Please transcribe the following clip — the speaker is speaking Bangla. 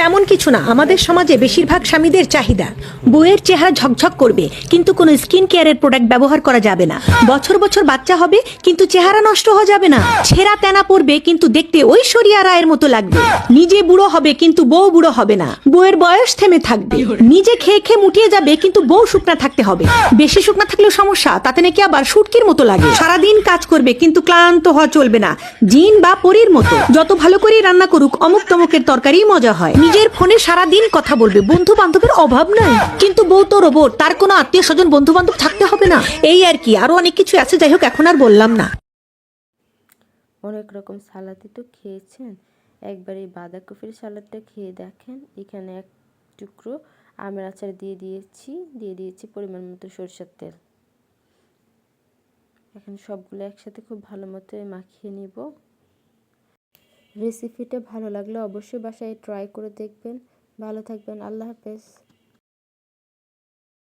তেমন কিছু না। আমাদের সমাজে বেশিরভাগ স্বামীদের চাহিদা, বউয়ের চেহারা ঝকঝক করবে, কিন্তু কোনো স্কিন কেয়ারের প্রোডাক্ট ব্যবহার করা যাবে না। বছর বছর বাচ্চা হবে, কিন্তু চেহারা নষ্ট হয়ে যাবে না। ছেঁড়া তেনা পড়বে কিন্তু দেখতে ঐশ্বরিয়া রায়ের মতো লাগবে। নিজে বুড়ো হবে, কিন্তু বউ বুড়ো হবে না। বউয়ের বয়স থেমে থাকবে। নিজে খেয়ে খেয়ে মুটিয়ে যাবে, কিন্তু বউ শুকনা থাকতে হবে। বেশি শুকনা থাকলেও সমস্যা, তাতে নাকি আবার শুটকির মতো লাগে। সারাদিন কাজ করবে, কিন্তু ক্লান্ত হওয়া চলবে না। জিন বা পরীর মতো। যত ভালো করে রান্না করুক, অমুক তমুকের তরকারি মজা হয়। নিজের ফোনে সারাদিন কথা বলবে। বন্ধু বান্ধবের অভাব নাই। কিন্তু বউ তো রোবট তার কোনো আত্মীয় স্বজন বন্ধু বান্ধব থাকতে হবে না। এই আর কি, আরও অনেক কিছু আছে, যাই হোক, এখন আর বললাম না। অনেক রকম সালাদই তো খেয়েছেন। একবার এই বাঁধাকপির সালাদটা খেয়ে দেখেন। এখানে এক টুকরো আমের আচার দিয়ে দিয়েছি দিয়ে দিয়েছি পরিমাণ মতো সরষের তেল। এখন সবগুলো একসাথে খুব ভালো মতো মাখিয়ে নিব। রেসিপিটা ভালো লাগলে অবশ্যই বাসায় ট্রাই করে দেখবেন। ভালো থাকবেন আল্লাহ হাফেজ।